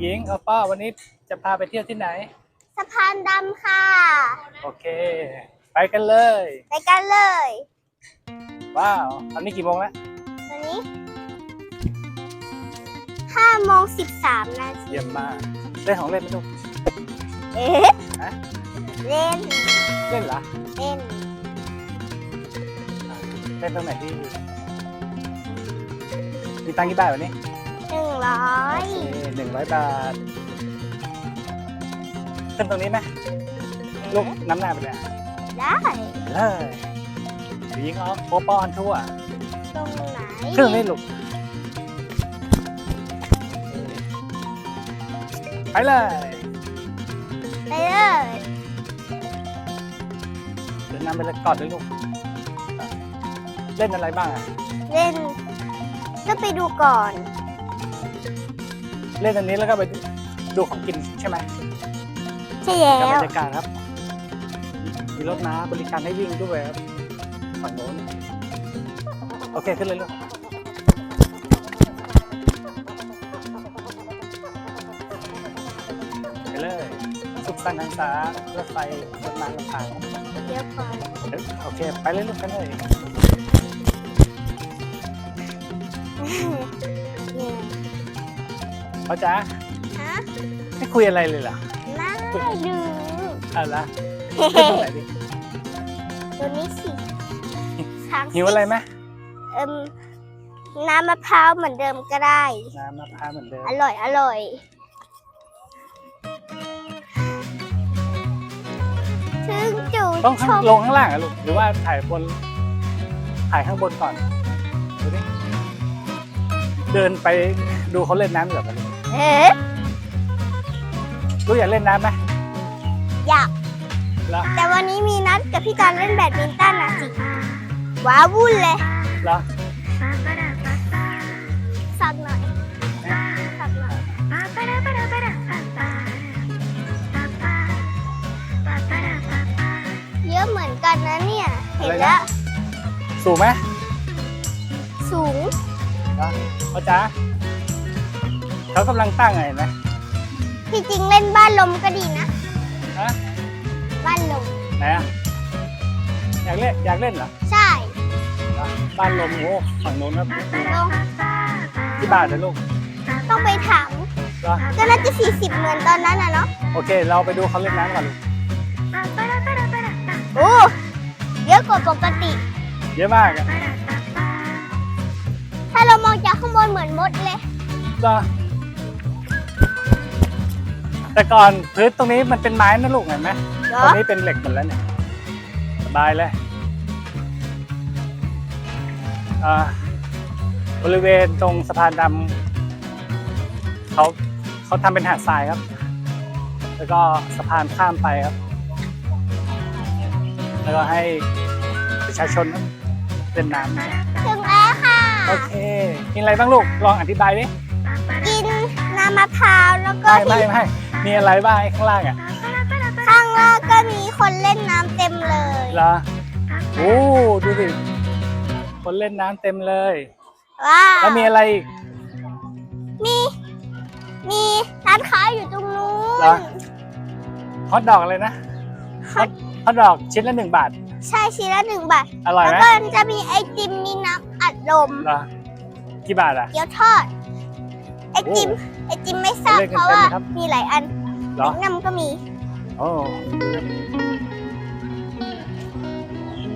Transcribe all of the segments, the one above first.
เด็กหญิงเอาป้าวันนี้จะพาไปเที่ยวที่ไหน สะพานดำค่ะ โอเค ไปกันเลย ไปกันเลย ว้าวตอนนี้กี่โมงแล้วตอนนี้ห้าโมงสิบสามนาทีเยี่ยมมากเล่นของเล่นไหมลูกเอ๊ะฮะเล่น เล่นเหรอเล่น เล่นตรงไหนที่มีตังค์กี่บาทวันนี้หนึ่ง ร้อยหนึ่งร้อยบาท ขึ้นตรงนี้ไหมลูกน้ำหน้าไปเลยอะได้เลยเดี๋ยวยิงเอาโอปอนทั่ว ตรงไหนเครื่องนี้ลูกไปเลยไปเลยเดินนำไปเลยกอดเลยลูก เล่นอะไรบ้างอะ เล่นก็ไปดูก่อน เล่นอันนี้แล้วก็ไปดูของกินใช่ไหมใช่กัแล้บว บรรยากาศครับ มีรถม้าบริการให้วิ่งด้วยครับฝั่งโน้นโอเคขึ้นเลยลูกไปเลยสุขสันต์ทางสารถไฟรถม้าลำพาง เดี๋ยวก่อนเอ้ยโอเค ไปเลยลูกไปเลยเนี่ย เขาจ๋าฮะไม่คุยอะไรเลยเหรอน่าดูเอาละเล่นตรงไหนดิตัวนี้สิช้างหิวอะไรไหมเอิมน้ำมะพร้าวเหมือนเดิมก็ได้ น้ำมะพร้าวเหมือนเดิม อร่อยอร่อยถึงจุดต้องชข้างมลงข้างล่างอะลูกหรือว่าถ่ายบน ถ่ายข้างบนก่อนดูดิเดินไปดูเขาเล่นน้ำเหรอกัน เอ๊ะลูกอยากเล่นน้ำไหมอยาก แล้วแต่วันนี้มีนัดกับพี่การเล่นแบดมินตันนะสิ ว้าวุ่นเลยแล้วสักหน่อยสักหน่อยเยอะเหมือนกันนะเนี่ย เห็นแล้ว สูงไหมสูง แล้วเขาจ๋า เขากำลังตั้งไงเห็นไหมที่จริงเล่นบ้านลมก็ดีนะ ฮะบ้านลม ไหนอะอยากเล่นอยากเล่นเหรอใช่แล้วบ้านลมโอ้ฝั่งโน้นครับลงที่บ้านนะลูกต้องไปถามแล้วก็น่าจะ40เหมือนตอนนั้นนะเนาะ โอเค เราไปดูเขาเล่นน้ำก่อนลูกโอ้เยอะกว่าปกติ เยอะมากอะถ้าเรามองจากข้างบนเหมือนมดเลยแล้ว แต่ก่อนพื้นตรงนี้มันเป็นไม้นะลูกเห็นไหมเหรตรองนี้เป็นเหล็กหมดแล้วเนี่ยสบายเลยอ่าบริเวณตรงสะพานดำเขาเขาทำเป็นหาดทรายครับ แล้วก็สะพานข้ามไปครับ แล้วก็ให้ประชาชนเล่นน้ำถึงแล้วค่ะโอเค กินอะไรบ้างลูก ลองอธิบายดิ กินน้ำมะพร้าวแล้วก็ไม่ไม่ที่ไม่ มีอะไรบ้างไอ้ข้างล่างอะข้างล่างก็มีคนเล่นน้ำเต็มเลยเหรอโอ้ดูสิคนเล่นน้ำเต็มเลย ว้าวแล้วมีอะไรอีกมี มีร้านค้าอยู่ตรงนู้เหรอนฮอทดอกอะไรนะฮอทฮอทดอกชิ้นละหนึ่งบาท ใช่ชิ้นละหนึ่งบาท อร่อยแล้วไหมก็จะมีไอติมมีน้ำอัดลมเหรอกี่บาทอะ เกี๊ยวทอด ไอติมไอติมไม่ทราบเล่นกันเพราะว่าเต็มเลยครับมีหลายอันเหรอแมกนัมก็มีโอ้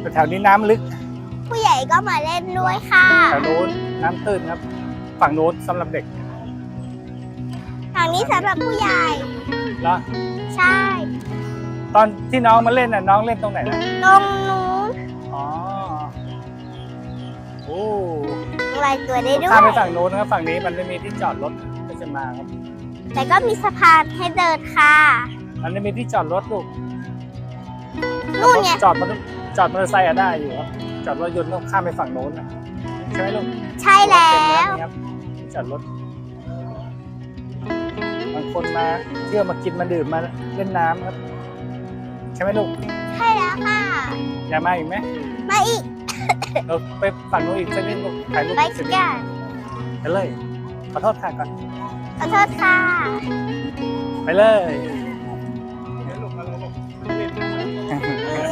แต่แถวนี้น้ำลึก ผู้ใหญ่ก็มาเล่นด้วยค่ะแถวโน้นน้ำตื้นครับ ฝั่งโน้นสำหรับเด็กทางนี้สำหรับผู้ใหญ่เหรอใช่ ตอนที่น้องมาเล่นน่ะน้องเล่นตรงไหนนะตรงนู้นอ๋อ โอ้ลายตัวได้ด้วข้ามไปย ฝั่งโน้นนะครับฝั่งนี้มันไม่มีที่จอดรถก็จะมาครับ แต่ก็มีสะพานให้เดินค่ะ มันไม่มีที่จอดรถลูกนู่นไง จอดมอเตอร์จอดมอเตอร์ไซค์อะได้อยู่ครับ จอดรถยนต์ต้องข้ามไปฝั่งโน้นนะใช่ไหมลูก ใช่แล้เต็มวนี่ครับที่จอดรถบางคนมาเที่ยวมากินมาดื่มมาเล่นน้ำครับ ใช่ไหมลูกใช่แล้วค่ะ อยากมาอีกไหมมาอีก เราไปฝั่งโน้นอีกสักนิดลูกถ่ายรูปไปเสร็จกันไปเลย ขอโทษค่ะก่อน ขอโทษค่ะ ไปเลย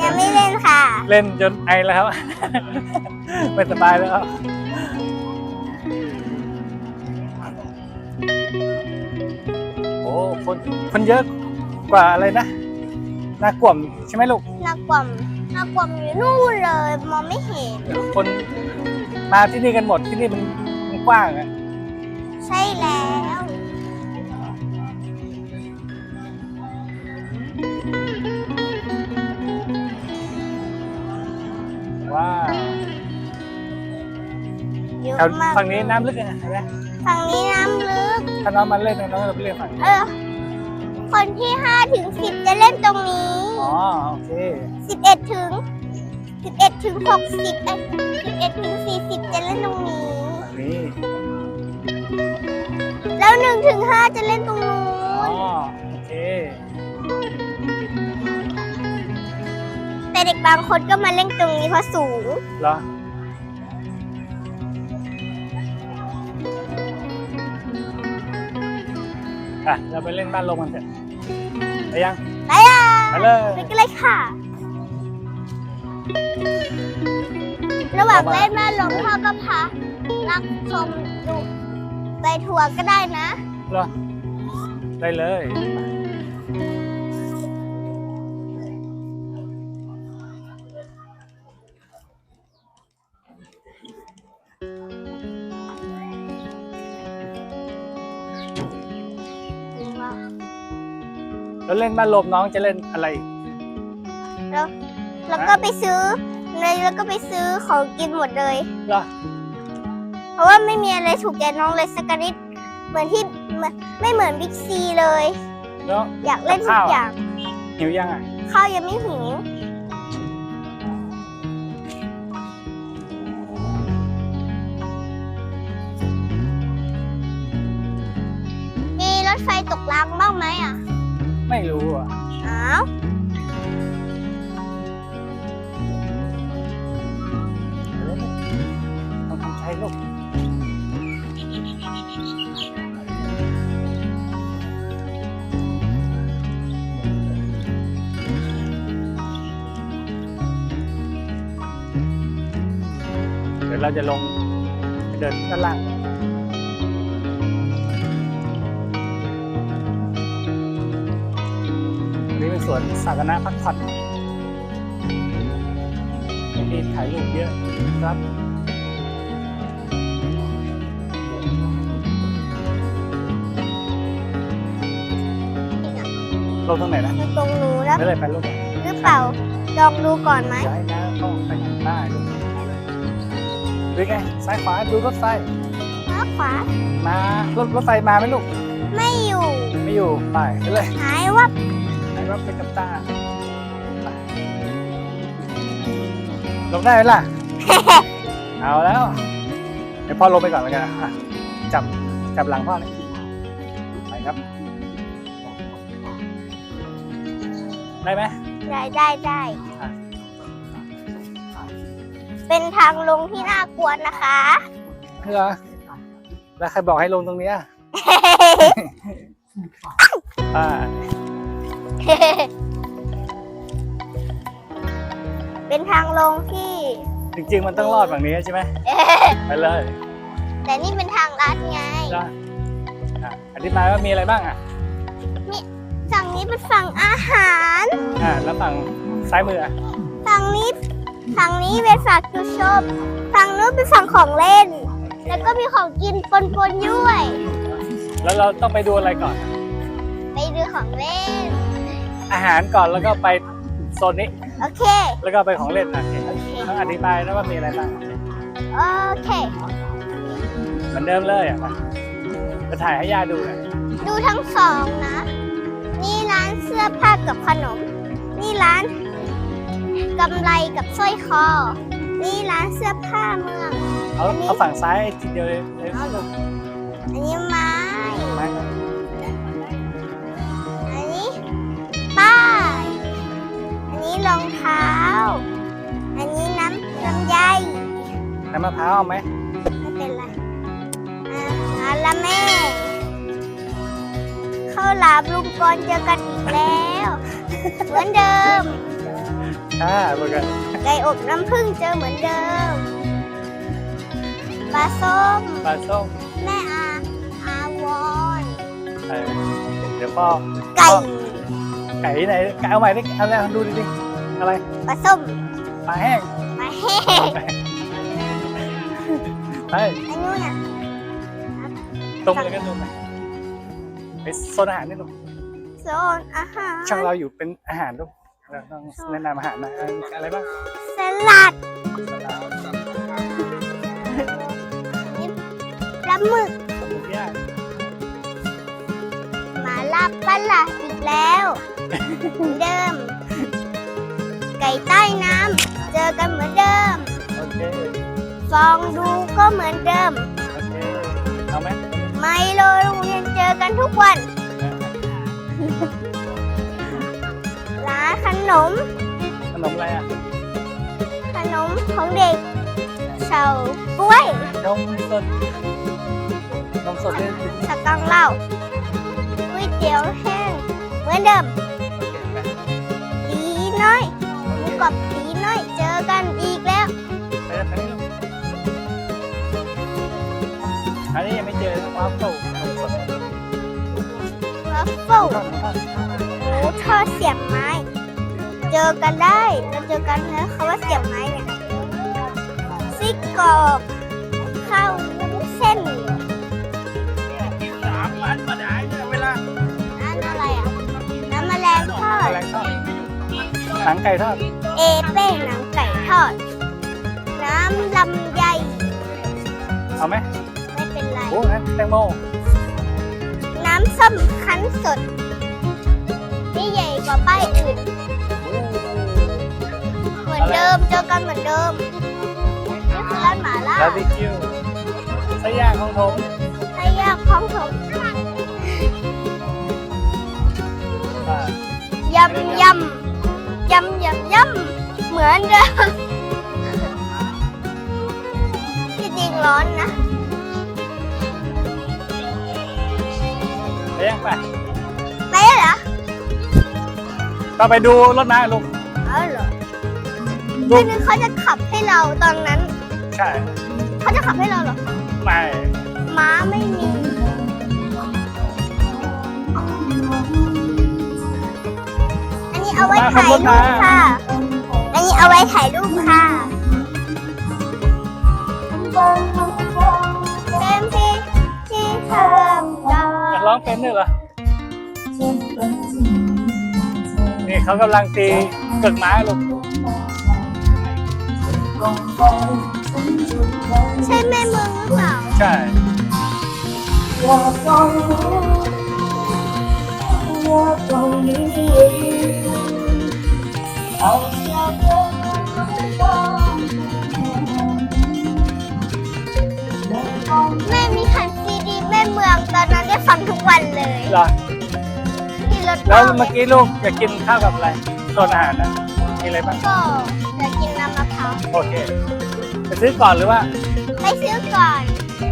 ยังไม่เล่นค่ะ เล่นจนไอแล้วไม่สบายแล้วโอ้คนคนเยอะกว่าอะไรนะนากล่วมใช่ไหมลูกนักกล่อม นักกล่อมอยู่นู่นเลย มองไม่เห็น คนมาที่นี่กันหมดที่นี่มันมันกว้างอะใช่แล้ว ว้าวเยอะแถวมากฝั่งนี้น้ำลึกอะเห็นไหมฝั่งนี้น้ำลึก ถ้าน้องมันเล่นน้องจะไปเล่นฝั่งนี้ เออ คนที่ห้าถึงสิบจะเล่นตรงนี้ อ๋อโอเคสิบเอ็ดถึงสิบเอ็ดถึงหกสิบสิบเอ็ดถึงสี่สิบจะเล่นตรงนี้ฝั่งนี้แล้วหนึ่งถึงห้าจะเล่นตรงนู้อ๋อนโอเคแต่เด็กบางคนก็มาเล่นตรงนี้เพราะสูง เหรออะเราไปเล่นบ้านลมกันเถอะ ไปยังไปอะไปเลยไปกันเลยค่ะ ระหว่างเล่นบ้านลมพ่อก็พานักชมดูไปทัวร์ก็ได้นะเหรอได้เลย แล้วเล่นบ้านลมน้องจะเล่นอะไรอีกแล้วแล้วก็ไปซื้อเลยแล้วก็ไปซื้อของกินหมดเลย เหรอเพราะว่าไม่มีอะไรถูกใจน้องเลยสักนิดเหมือนที่เหมือนไม่เหมือนบิ๊กซีเลย แล้วอยากเล่นทุกับกข้าวอย่างหิวยังอะข้าวยังไม่หิวมีรถไฟตกรางบ้างไหมอะ ไม่รู้อะ อ้าว ต้องทำใจลูก เดี๋ยวเราจะลงไปเดินด้านล่าง สวนสาธารณะพักผ่อนมีถ่ายรูปเยอะครับลงตรงไหนนะอยู่ตรงนู้นแล้วไม่เลยไปลงหรือเปล่าลองดูก่อนไหมย้ายนะต้องไปทางใต้ลงดูไงซ้ายขวาดูรถไฟมาขวามารถรถไฟมาไหมลูก ไม่อยู่ ไม่อยู่ไปไปเลยหายวับ ไหนรถไปกับตาไปลงได้ไหมล่ะ เอาแล้ว เดี๋ยวพ่อลงไปก่อนแล้วกันนะอะจับจับหลังพ่อเลยไปครับ ได้ไหมได้ได้ได้ อะเป็นทางลงที่น่ากลัวนะคะ เหรอแล้วใครบอกให้ลงตรงเนี้ย อ่า เป็นทางลงที่ จริงๆ มันต้องรอดฝั่งนี้ใช่ไหมไปเลยแต่นี่เป็นทางลัดไงได้อะอธิบายว่ามีอะไรบ้างอะฝั่งนี้เป็นฝั่งอาหาร อ่าแล้วฝั่งซ้ายมืออะฝั่งนี้ฝั่งนี้เป็นฝั่งจุดชมฝั่งนู้นเป็นฝั่งของเล่น แล้วก็มีของกินปนๆด้วย แล้วเราต้องไปดูอะไรก่อน ไปดูของเล่น อาหารก่อนแล้วก็ไปโซนนี้ โอเค แล้วก็ไปของเล่นอะโอเคโอเคต้องอธิบายนะว่ามีอะไรบ้างโอเค เหมือนเดิมเลยอะมาจะถ่ายให้ย่าดูหน่อยดูทั้งสองนะ นี่ร้านเสื้อผ้ากับขนม นี่ร้านกำไรกับสร้อยคอ นี่ร้านเสื้อผ้าเมือง เอาเอาฝั่งซ้ายทีเดียวเลยเลยเอาลูกอันนี้ไม้ไรองเท้า อันนี้น้ำลำไยน้ำมะพร้าวเอาไหมไม่เป็นไรอ่าแล้วแม่ข้าวหลามลุงกรเจอกันอีกแล้ว เหมือนเดิมอ่าเหมือนกันไก่อบน้ำผึ้งเจอเหมือนเดิมปลาส้ม ปลาส้ม แม่อาอาวอนเออเดี๋ยวพ่อไก่ ไก่ที่ไหนไก่เอาใหม่ดิเอาอะไรดูดิดิ อะไรปลาส้มปลาแห้งปลาแห้งเฮ้ยอันนู้นน่ะตรงเลยกันดูไปไปโซนอาหารนี่ลูกโซนอาหารช่างเราอยู่เป็นอาหารลูกเราต้องแนะนำอาหารหนะอะไรบ้างสลัดปลาหมึกสมุนย่างหมาล่าปลาหลาอีกแล้วเหมือนเดิม ไก่ใต้น้ำเจอกันเหมือนเดิม โอเค ฟองดูก็เหมือนเดิม โอเค เอาไหมไมโลโรงเรียนเจอกันทุกวัน ร้านขนม ขนมอะไรอะขนมของเด็กเฉาก้วยนมสดนมสดด้วยโอสกังเหล้าก๋วยเตี๋ยวแห้งเหมือนเดิม กรอบตีน้อยเจอกันอีกแล้วไปแล้วไปแล้วอันนี้ยังไม่เจอว้าวโต้นมสดวัฟเฟิลทอดทอดหมูทอดเสียบไม้ เจอกันได้เราเจอกันแล้วคำว่าเสียบไม้เนี่ยซิกกรอบข้าววุ้นเส้นสามวันมาได้เวลาน้ำอะไรอะน้ำแมลงทอดอะไรทอดหนังไก่ทอด เอเป้หนังไก่ทอดน้ำลำไยเอาไหมไม่เป็นไร โอ้งั้นแตงโมน้ำส้มคั้นสด นี่ใหญ่กว่าป้ายอื่น เหมือนเดิม เจอกันเหมือนเดิม นี่คือร้านหมาล่าบาร์บีคิวไส้ย่างของผมไส้ย่างของผมอ่ายำยำ ยำยำยำเหมือนเดิมที่จริงร้อนนะไปยังไปไปแล้วเหรอก็ไปดูรถม้าลุงเอาเหรอไม่นึกเขาจะขับให้เราตอนนั้น ใช่ เขาจะขับให้เราเหรอ ไม่ ม้าไม่มี อันนี้เอาไว้ถ่ายรูปค่ะ อันนี้เอาไว้ถ่ายรูปค่ะเป็นที่ที่เธอรออยากร้องเป็นด้วยเหรอ นี่เขากำลังตีกึกม้าลุงใช่แม่มึงหรือเปล่า ใช่ แม่มีแผ่นซีดีแม่เมืองตอนนั้นได้ฟังทุกวันเลยเหรอที่รถแล้วพ่อเมื่อกี้ลูกอยากกินข้าวกับอะไรโซนอาหารนะมีอะไรบ้างก็จะกินน้ำมะพร้าวโอเคไปซื้อก่อนหรือว่าไปซื้อก่อน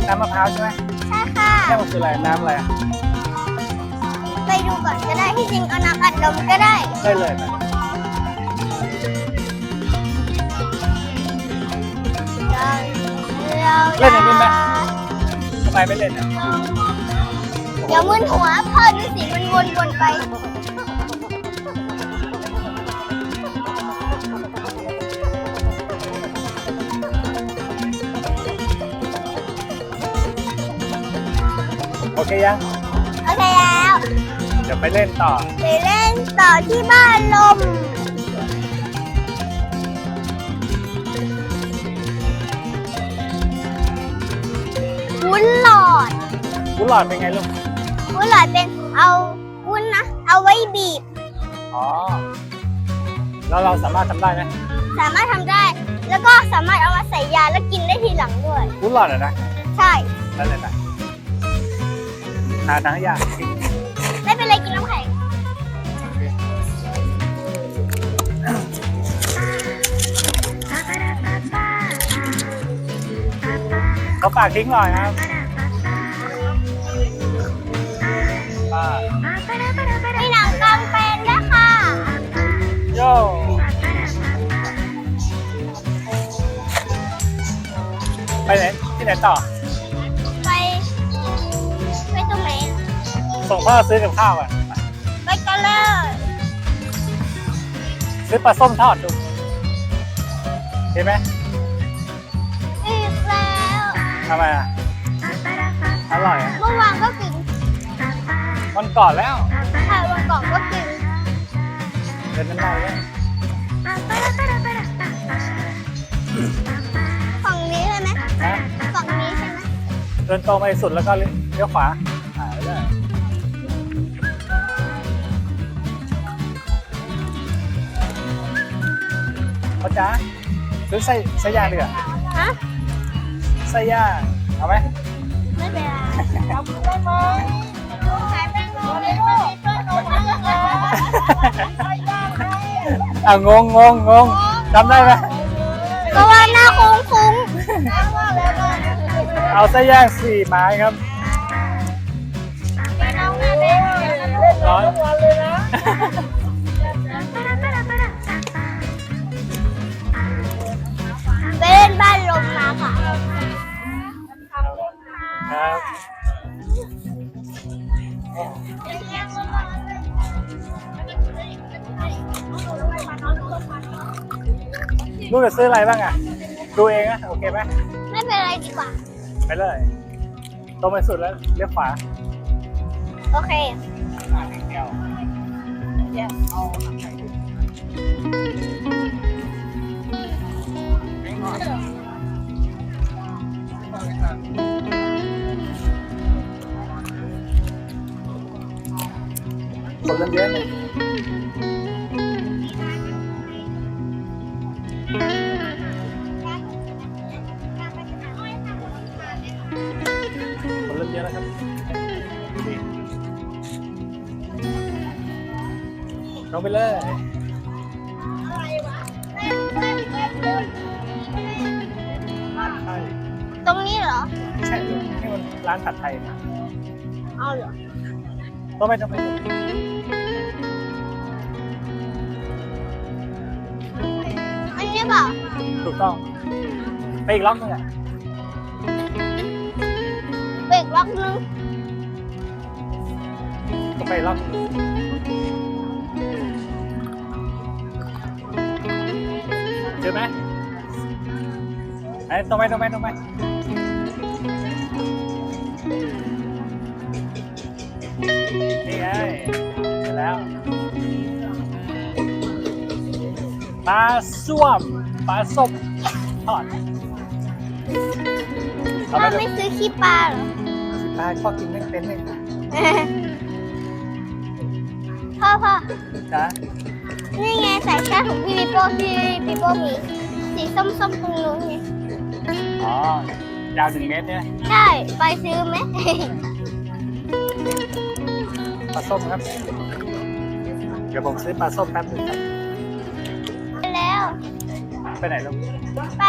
น้ำมะพร้าวใช่ไหมใช่ค่ะ แค่มันคืออะไรน้ำอะไรอะไปดูก่อนก็ได้ที่จริงเอาน้ำอัดลมก็ได้ ได้เลยนะ เล่นอย่างนี้ไหมทำไมไม่เล่นอะเดี๋ยวมึนหัวพ่อดูสิมันวนวนๆไป โอเคยังโอเคแล้ว เดี๋ยวไปเล่นต่อ ไปเล่นต่อที่บ้านลม วุ้นหลอด วุ้นหลอดเป็นไงลูก วุ้นหลอดเป็นเอาวุ้นนะ เอาไว้บีบ อ๋อ แล้วเราสามารถทำได้ไหมสามารถทำได้ แล้วก็สามารถเอามาใส่ยาแล้วกินได้ทีหลังด้วย วุ้นหลอดอะนะ ใช่ได้เลยนะหาทั้งอย่างจริง ฝากทิ้งหน่อยครับมีหนังกำแพลงด้วยค่ะโย่ไปไหนที่ไหนต่อ ไป ไปตรงไหน ส่งพ่อซื้อกับข้าวอะ ไปกันเลยซื้อปลาส้มทอดดู เห็นไหม ทำไมอะ อร่อยอะเมื่อวานก็กินวันก่อนแล้วค่ะวันก่อนก็กินเดินน้ำลายแล้วฝั่งนี้ใช่ไหมนะฝั่งนี้ใช่ไหมเดินตรงไปสุดแล้วก็เลี้ยวขวาหายเลยพ่อจ๋าซื้อไส้ไส้ย่างดีกว่าฮะ ไส้ย่างเอาไหมไม่เป็นไรเอาได้ไหมขายแป้งโรได้ไหมช่วยหนูด้วยนะอะงงงงงงจำได้ไหมก็ว่าหน้าคุ้งคุ้งเอาไส้ย่างสี่ไม้ครับร้อนไปเล่นบ้านลมมาค่ะ ครับลูกจะซื้ออะไรบ้างอะ ดูเองนะโอเคไหมไม่เป็นไรดีกว่า ไปเลย ตรงไปสุดแล้วเลี้ยวขวา โอเค อ่าหนึ่งแก้วเอา เริ่มเยอะเลยคนเริ่มเยอะแล้วครับดีลงไปเลยใช่ตรงนี้เหรอ ใช่เลยนี่มันร้านผัดไทยนะเอาเหรอต้องไปต้องไป เปล่า ถูกต้อง ไปอีกล็อกหนึงอะเบรกล็อกนึงก็ไปอีกล็อกหนึ่งเจอไหมไอ้ตรงไปตรงไปตรงไปนี่ไงเจอแล้วปลาส้วม ปลาส้มทอดเอาไปถ้าเลยไม่ซื้อขี้ปลาเหรอ ปลาชอบกินไม่เป็นเลยพ่อพ่อจ้ะนี่ไงสายชาติของพี่ปิโป้ที่พี่โป้มีสีส้มๆตรงนู้นไงอ๋อยาวหนึ่งเมตรเนี่ยใช่ไปซื้อไหม ปลาส้มครับ เดี๋ยวผมซื้อปลาส้มแป๊บนึงครับแล้ว ไปไหนลูกไป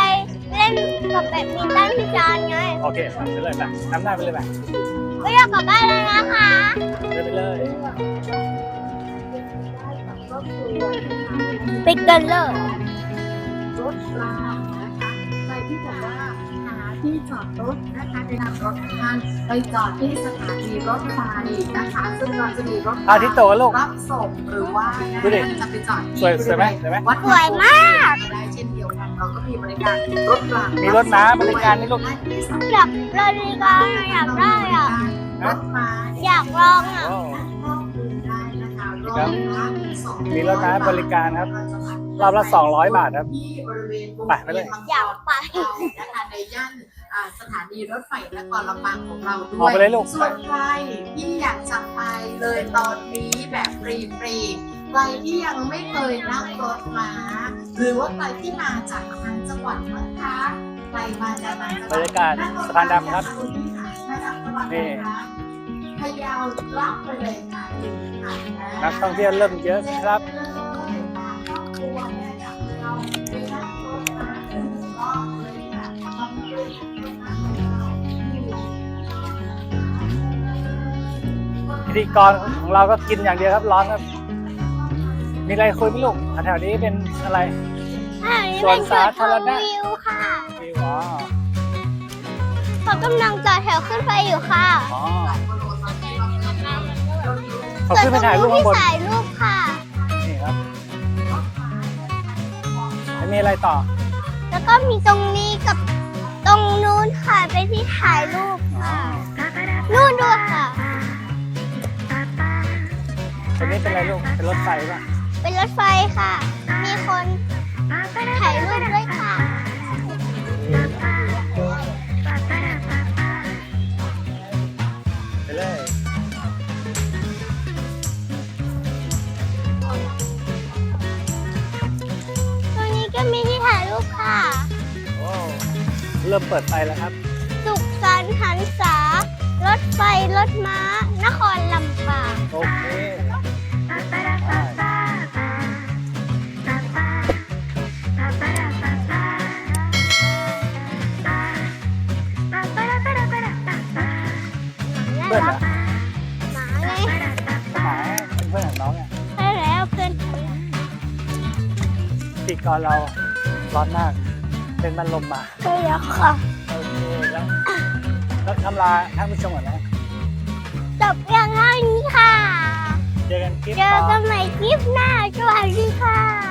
เล่นกับแบดมินตันที่จานไงโอเคไปเลยไปน้ำหน้าไปเลยไปก็อยากกลับบ้านแล้วนะคะเดินไปเลยไปกันเลยรถรางนะคะใครที่บอกว่าหาที่จอดรถนะคะจะนำรถท่านไปจอดที่สถานีรถไฟนะคะซึ่งเราจะมีรถพาทิตย์โตลูกรับส่งหรือว่าดูดิจะไปจอดที่สวยสวยไหมสวยไหมวัดสวยมากได้เช่นเดียวกัน เราก็มีบริการรถรางมีรถม้าบริการไหมลูกและที่สำอยากบริการอยากได้อะ รถม้าอยากลองอะ โอ้ข้อมูลได้นะคะรถครับม้าสองมีรถม้าบริการครับรอบละ200บาทครับที่บริเวณวงไปไปเลยวีนมังกรอยากไป นะคะในย่านอ่าสถานีรถไฟนครลำปางของเราด้ออกวยไปเลยลูกส่วนใครที่อยากจะไปเลยตอนนี้แบบฟรีฟรีๆ ใครที่ยังไม่เคยนั่งรถม้า หรือว่าใครที่มาจากทางจังหวัดนะคะใครมาจากทางจังหวัดบรรยากาศสะพานดำครับนี่พยาวรับไปเลยค่ะนักท่องเที่ยวเริ่มเยอะครับพิธีกรของเราก็กินอย่างเดียวครับร้อนครับ มีอะไรคุยไหมลูกแถวนี้เป็นอะไรอันนี้ส่วเป็นนสาธารณะจุดชมวิวค่ะ วิวอ๋อเขากำลังต่อแถวขึ้นไปอยู่ค่ะอ๋อเขาขึ้นไปถ่ายรูปข้างบนส่วนตที่ถ่ายรูปค่ะ นี่ครับแล้วมีอะไรต่อ แล้วก็มีตรงนี้กับตรงนู้นค่ะไปที่ถ่ายรูปอ๋อค่ะ นู่นด้วยค่ะ ตรงนี้เป็นอะไรลูก เป็นรถไฟป่ะ เป็นรถไฟค่ะ มีคนถ่ายรูปด้วยค่ะไปเลยตรงนี้ก็มีที่ถ่ายรูปค่ะ โอ้เริ่มเปิดไฟแล้วครับ สุขสันต์หันษารถไฟ รถม้า นครลำปางโอเค พื่อนเหรอหมาไงหมาเป็นเพื่อนของน้องอะใช่แล้วเพื่อนปีก่อนเราร้อนมาก เป็นมันลมมาใช่แล้วค่ะ โอเคแล้วแล้วทำลาท่านผู้ชมก่อนนะจบเพียงเท่านี้ค่ะ เจอกันคลิปเจอต่อ กันใหม่คลิปหน้าสวัสดีค่ะ